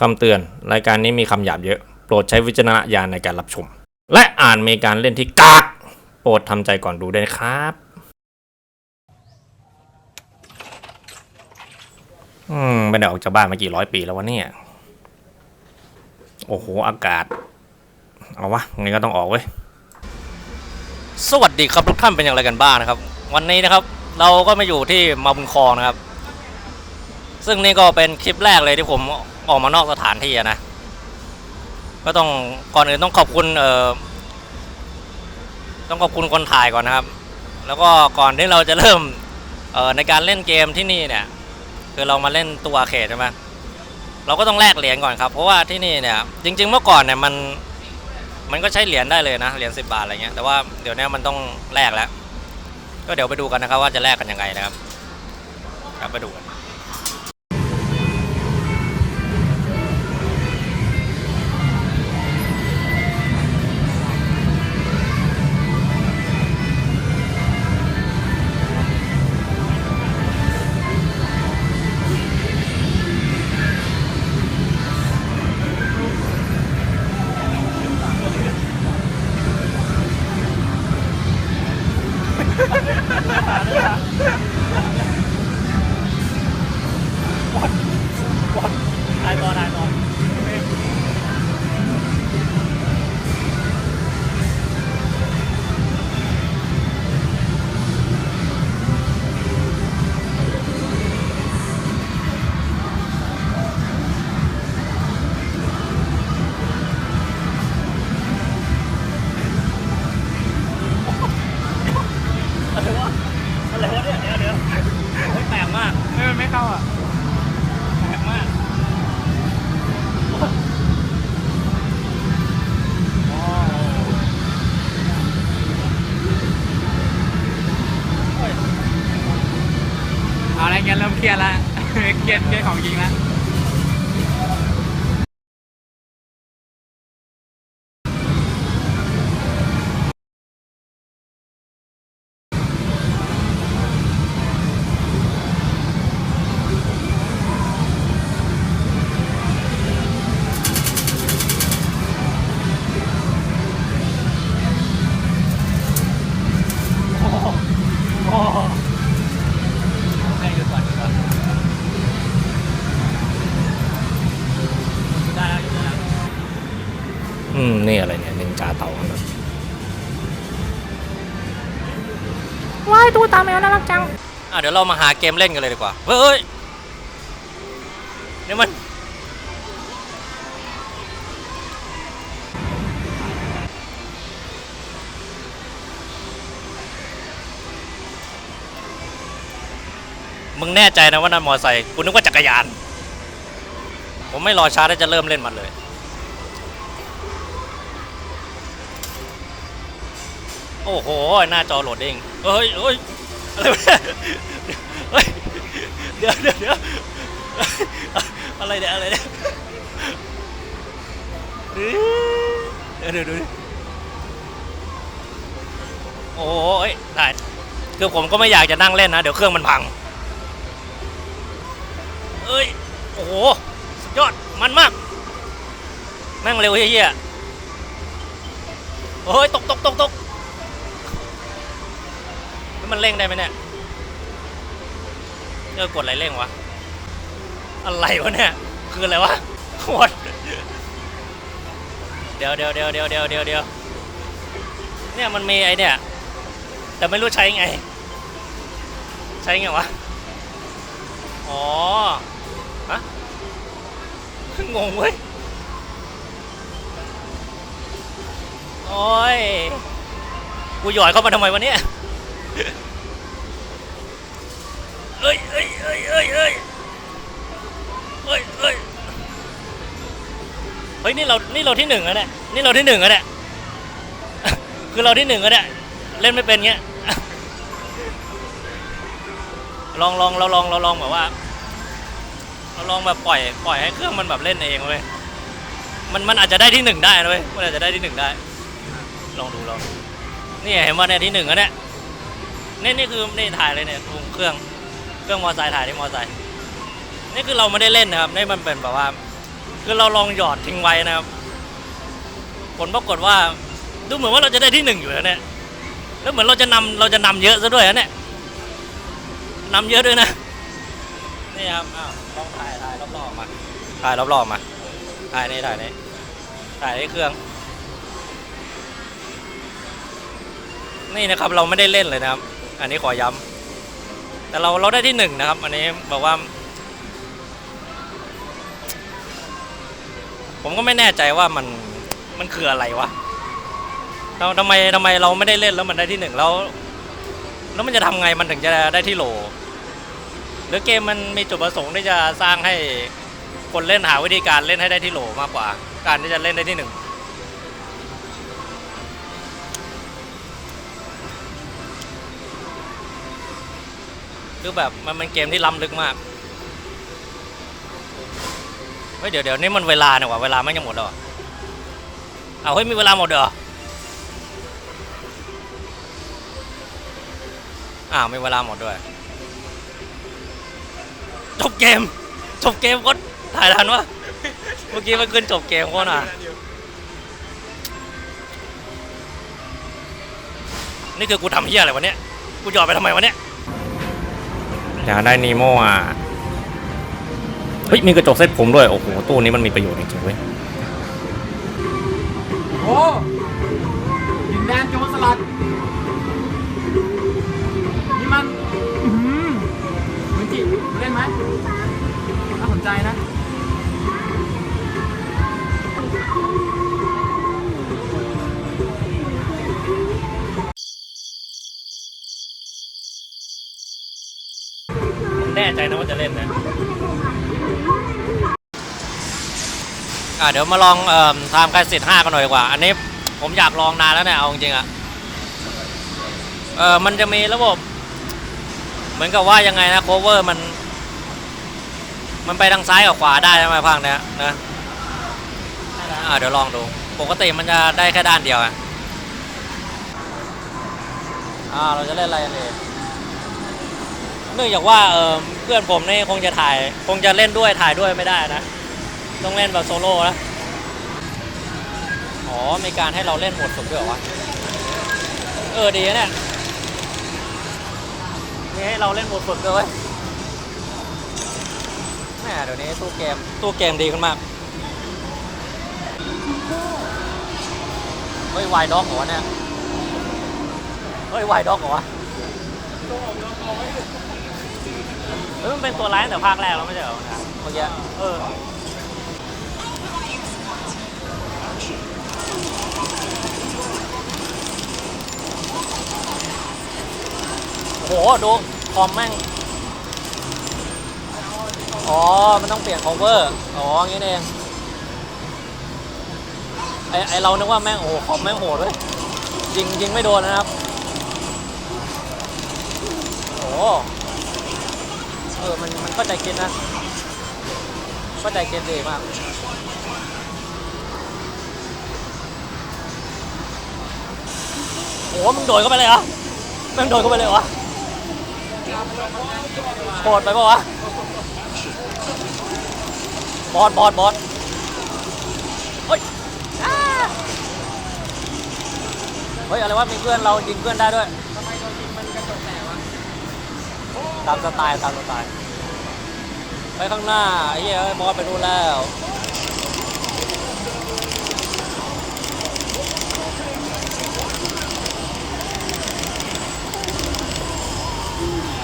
คำเตือน รายการนี้มีคำหยาบเยอะ โปรดใช้วิจารณญาณในการรับชม และอ่านมีการเล่นที่กากโปรดทำใจก่อนดูด้วยนะครับ อืมไม่ได้ออกจากบ้านมากี่ร้อยปีแล้ววะเนี่ย โอ้โห อากาศ เอาวะงั้นก็ต้องออกเว้ย สวัสดีครับทุกท่านเป็นอย่างไรกันบ้างนะครับ วันนี้นะครับ เราก็มาอยู่ที่มาบุญคลองนะครับ ซึ่งนี่ก็เป็นคลิปแรกเลยที่ผมออกมานอกสถานที่นะ ก็ต้องก่อนอื่นต้องขอบคุณเอ่อต้องขอบคุณคนถ่ายก่อนนะครับ แล้วก็ก่อนที่เราจะเริ่มเอ่อในการเล่นเกมที่นี่เนี่ย คือเรามาเล่นตัวเคดใช่ไหมเราก็ต้องแลกเหรียญก่อนครับ เพราะว่าที่นี่เนี่ยจริง ๆ เมื่อก่อนเนี่ยมันมันก็ใช้เหรียญได้เลยนะเหรียญสิบาทอะไรเงี้ยแต่ว่าเดี๋ยวนี้มันต้องแลกแล้ว ก็เดี๋ยวไปดูกันนะครับว่าจะแลกกันยังไงนะครับ ครับไปดูกัน จริงนะ ดี๋ยวเรามาหาเกมเล่นกันเลยดีกว่า เฮ้ยนี่มัน มึงแน่ใจนะว่านั่นมอไซค์กูนึกว่าจักรยาน ผมไม่รอช้าที่จะเริ่มเล่นมันเลยโอ้โห หน้าจอโหลดเด้งเฮ้ยเฮ้ยอะไร เฮ้ยเดี๋ยวเดี๋ยวเดี๋ยวอะไรเนี่ยอะไรเนี่ยเดี๋ยวเดี๋ยวเดี๋ยวโอ้ยได้คือผมก็ไม่อยากจะนั่งเล่นนะ เดี๋ยวเครื่องมันพังเอ้ย โอ้โห สุดยอด มันมาก แม่งเร็วเฮี้ยโอ้ย ตกตกตกตกมันเร่งได้ไหมเนี่ย เออกดอะไรเร่งวะ อะไรวะเนี่ย คืออะไรวะโคตรเดี๋ยวเดี๋ยวเดี๋ยวเดี๋ยวเดี๋ยวเดี๋ยวเดี๋ยวเนี่ยมันมีไอเนี่ย แต่ไม่รู้ใช้ไง ใช้ไงวะ อ๋อฮะงงเว้ย โอ้ย กูหยอดเข้ามาทำไมวะเนี่ย เอ้ยเอ้ยเอ้ยเอ้ยเอ้ยเอ้ยเอ้ยเฮ้ยนี่เรานี่เราที่หนึ่งแล้วเนี่ยนี่เราที่หนึ่งแล้วเนี่ยคือเราที่หนึ่งแล้วเนี่ยเล่นไม่เป็นเงี้ยลองลองเราลองเราลองแบบว่าเราลองแบบปล่อยปล่อยให้เครื่องมันแบบเล่นเองเว้ยมันมันอาจจะได้ที่หนึ่งได้นะเว้ยมันอาจจะได้ที่หนึ่งได้ ลองดูลองนี่เห็นว่าเนี่ยที่หนึ่งแล้วเนี่ยนี่นี่คือนี่ถ่ายเลยเนี่ยดูเครื่อง เครื่องมอไซค์ถ่ายที่มอไซค์นี่คือเราไม่ได้เล่นนะครับนี่มันเป็นแบบว่า คือเราลองหยอดทิ้งไว้นะครับ ผลปรากฏว่าดูเหมือนว่าเราจะได้ที่หนึ่งอยู่แล้วเนี่ยแล้วเหมือนเราจะนำเราจะนำเยอะซะด้วยนะเนี่ยนำเยอะด้วยนะนี่ครับอ้าวลองถ่ายถ่ายรอบๆมาถ่ายรอบๆมาถ่ายนี่ถ่ายนี่ถ่ายในเครื่อง นี่นะครับเราไม่ได้เล่นเลยนะครับ อันนี้ขอย้ำ แต่เราเราได้ที่หนึ่งนะครับ อันนี้บอกว่า ผมก็ไม่แน่ใจว่ามันมันคืออะไรวะเราทำไมทำไมเราไม่ได้เล่นแล้วมันได้ที่หนึ่งแล้วแล้วมันจะทำไงมันถึงจะได้ที่โหล หรือเกมมันมีจุดประสงค์ที่จะสร้างให้คนเล่นหาวิธีการเล่นให้ได้ที่โหลมากกว่า การที่จะเล่นได้ที่หนึ่ง คือแบบมันเป็นเกมที่ล้ำลึกมากเฮ้ยเดี๋ยวเดี๋ยวนี่มันเวลาเนี่ยว่ะเวลาไม่ยังหมดแล้วเหรอเอาเฮ้ยมีเวลาหมดเหรออ้าวมีเวลาหมดด้วยจบเกมจบเกมก็ถ่ายทันวะเมื่อกี้มันขึ้นจบเกมโคนอะนี่คือกูทำเฮียอะไรวะเนี่ยกูหยอดไปทำไมวะเนี่ย อยากได้นีโมอะ เฮ้ย มีกระจกเซ็ตผมด้วย โอ้โห ตู้นี้มันมีประโยชน์จริงๆเว้ยโอ้ดินแดนโจรสลัด นี่มัน อือหือเหมือนจิเล่นไหมน่าสนใจนะ น่ใจนะว่าจะเล่นนะอ่าเดี๋ยวมาลองเอ่อทำการสิทธิ์ห้ากันหน่อยดีกว่า อันนี้ผมอยากลองนานแล้วเนี่ยเอาจริงอะเออมันจะมีระบบ เหมือนกับว่ายังไงนะโคเวอร์มัน มันไปทางซ้ายกับขวาได้ใช่ไหมภาคเนี้ยนะอ่าเดี๋ยวลองดู ปกติมันจะได้แค่ด้านเดียวอะอ่าเราจะเล่นอะไรกันดี เนื่องจากว่าเออเพื่อนผมนี่คงจะถ่าย คงจะเล่นด้วยถ่ายด้วยไม่ได้นะ ต้องเล่นแบบโซโล่นะ อ๋อ มีการให้เราเล่นหมดฝึกด้วยเหรอวะ เออดีนะเนี่ยมีให้เราเล่นหมดฝึกด้วยเวยแหม่เดี๋ยวนี้ตู้เกม ตู้เกมดีขึ้นมาก เฮ้ยวายด็อกเหรอวเนี่ย เฮ้ยวายด็อกเหรอวะ เฮ้ยมันเป็นตัวร้ายตั้งแต่ภาคแรกแล้วไม่ใช่เหรอเนี่ยเมื่อกี้เออโหดูคอมแม่ง อ๋อ มันต้องเปลี่ยน cover อ๋ออย่างนี้เองไอไอเรานึกว่าแม่งโอ้คอมแม่งโหดด้วยยิงยิงไม่โดนนะครับ โอ้ เออมันมันเข้าใจคิดนะเข้าใจคิดดีมากโอ้มึงโดดเข้าไปเลยเหรอมึงโดดเข้าไปเลยเหรอโหดไปปะวะบอสบอสบอสเฮ้ยเฮ้ยอะไรวะมีเพื่อนเรายิงเพื่อนได้ด้วยงมันกระจกแตกวะ ตามสไตล์ตามสไตล์ไปข้างหน้าไอ้เหี้ยเอ้ยบอสไปนู่นแล้ว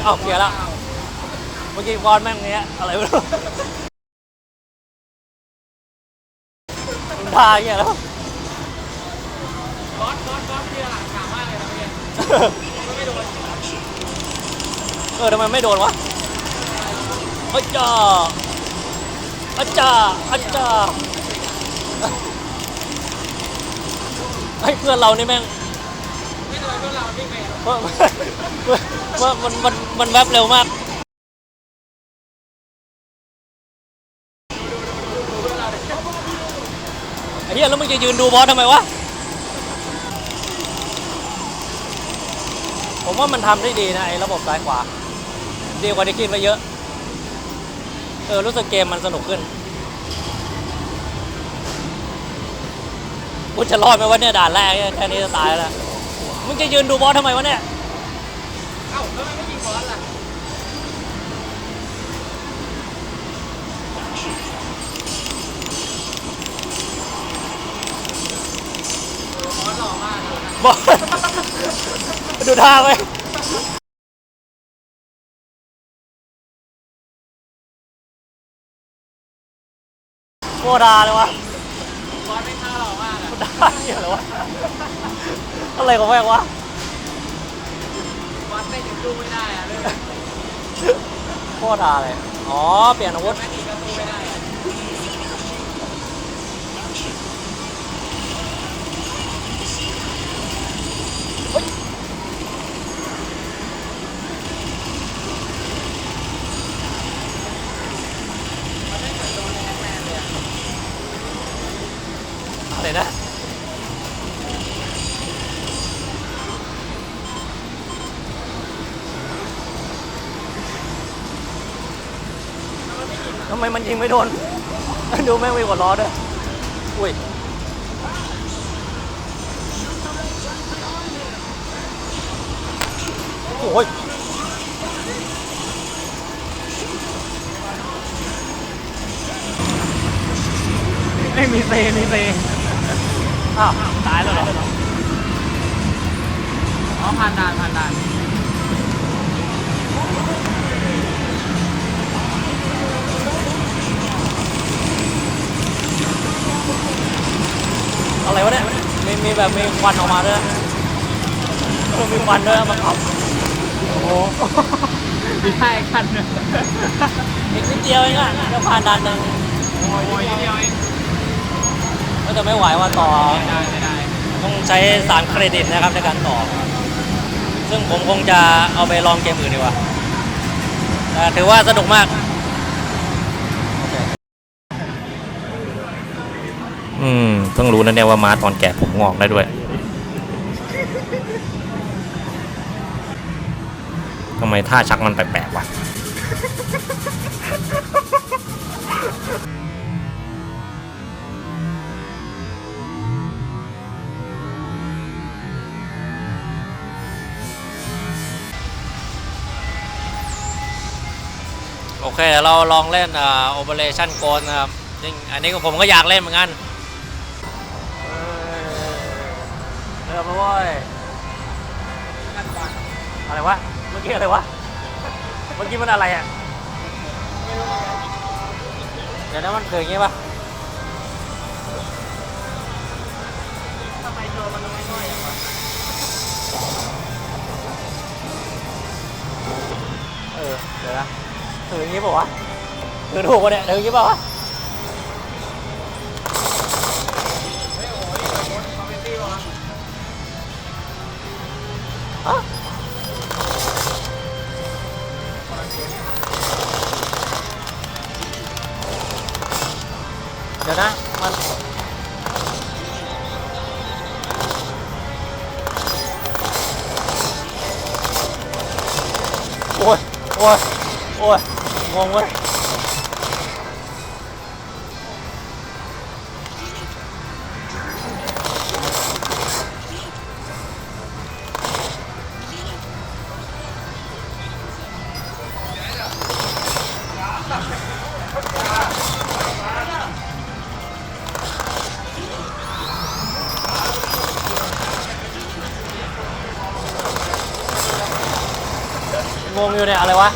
เอ้าเคลียร์แล้วเมื่อกี้บอสแม่งเนี้ยอะไรไม่รู้มันท่าเงี้ยแล้วบอสบอสบอสเพียหลังขามากเลยนะเพียมันไม่โดน เออทำไมไม่โดนวะอาจ้าอาจ้าอาจ้าไอ้เพื่อนเรานี่แม่งไม่โดนพวกเราวิ่งไปอะว่าว่ามันมันมันแวบเร็วมากไอ้เหี้ยแล้วมึงจะยืนดูบอสทำไมวะผมว่ามันทำได้ดีนะไอ้ระบบซ้ายขวา ดีกว่าที่คิดไว้เยอะ เออ รู้สึกเกมมันสนุกขึ้นกูจะรอดไหมวะเนี่ยด่านแรกเนี่ยแค่นี้จะตายแล้ว มึงจะยืนดูบอสทำไมวะเนี่ย เอ้าแล้วมันไม่ยิงบอสล่ะบอสหล่อมากเลยนะบอสดูท่าไว้ โคตรดาเลยวะบอสไม่ท่าหล่อมากอะ ได้เนี่ยเหรอวะอะไรของแม่งวะ บอสเต้นยังดูไม่ได้อะเรื่องโคตรดาเลย อ๋อ เปลี่ยนอาวุธ แม่ตีก็สู้ไม่ได้อะ มมันยิงไม่โดน ดูแม่งมีกดล้อด้วย อุ้ย โอ้ยไม่มีเซมีเซอ้าว ตายแล้วเหรอ อ๋อผ่านด่านผ่านด่าน อะไรวะเนี่ยมีมีแบบมีควันออกมาด้วยเออมีควันด้วยมันขับโอ้โหมีท่าแอคชั่นด้วยอีกนิดเดียวเองอะจะผ่านด่านหนึ่งโอ้ยนิดเดียวเองก็จะไม่ไหวว่าต่อไม่ได้ไม่ได้ต้องใช้สารเครดิตนะครับในการต่อ ซึ่งผมคงจะเอาไปลองเกมอื่นดีกว่าแต่ถือว่าสนุกมาก อืม เพิ่งรู้นะเนี่ยว่าม้าตอนแก่ผมงอกได้ด้วย ทำไมท่าชักมันแปลกๆวะ โอเคเดี๋ยวเราลองเล่นอ่า Operation Ghost นะครับซึ่งอันนี้ก็ผมก็อยากเล่นเหมือนกัน เริ่มแล้วเว้ยอะไรวะ เมื่อกี้อะไรวะ เมื่อกี้มันอะไรอะ เดี๋ยวนะมันคืออย่างงี้ปะทำไมโดนมันน้อยๆอย่างวะเออ เดี๋ยวนะถืออย่างงี้ป่าวะถือถูกปะเนี่ยถืออย่างงี้ป่าวะ เดี๋ยวนะมัน อยู่เนี่ยอะไรวะ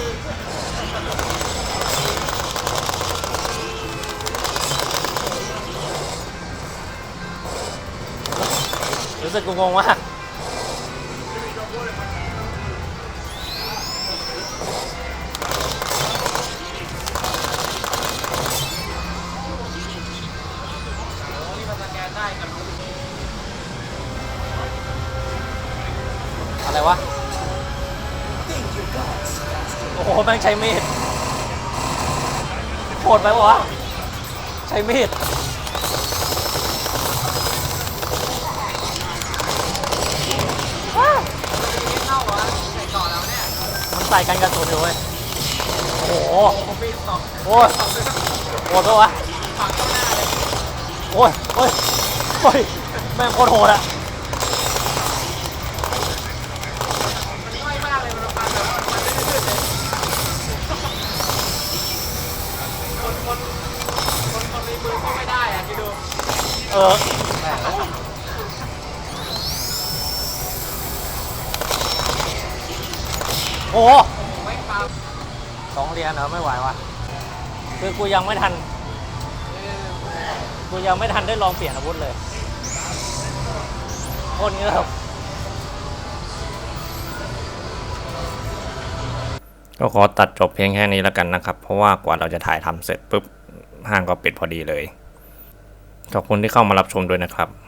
รู้สึกงงมาก หแม่งใช้มีดโหดไปปะวะ ใช้มีดเข้าวะใส่ต่อแล้วเนี่ยมันใส่กันกระสุนอยู่เว้ยโอ้โหผมปีสองโอ้ยโหดปะวะ ฝั่งข้างหน้าเลยโอ้ยโอ้ยโอ้ยแม่งโคตรโหดอะ มันง่ายมากเลยมันมาแบบว่ามันไม่ได้ลื่นเลยคนคนคนคนมีมือก็ไม่ได้อะคิดดู เออโอ้โหสองเหรียญเหรอไม่ไหววะคือกูยังไม่ทัน กูยังไม่ทันได้ลองเปลี่ยนอาวุธเลยโคตรเงือบก็ขอตัดจบเพียงแค่นี้แล้วกันนะครับ เพราะว่ากว่าเราจะถ่ายทำเสร็จปุ๊บห้างก็ปิดพอดีเลย ขอบคุณที่เข้ามารับชมด้วยนะครับ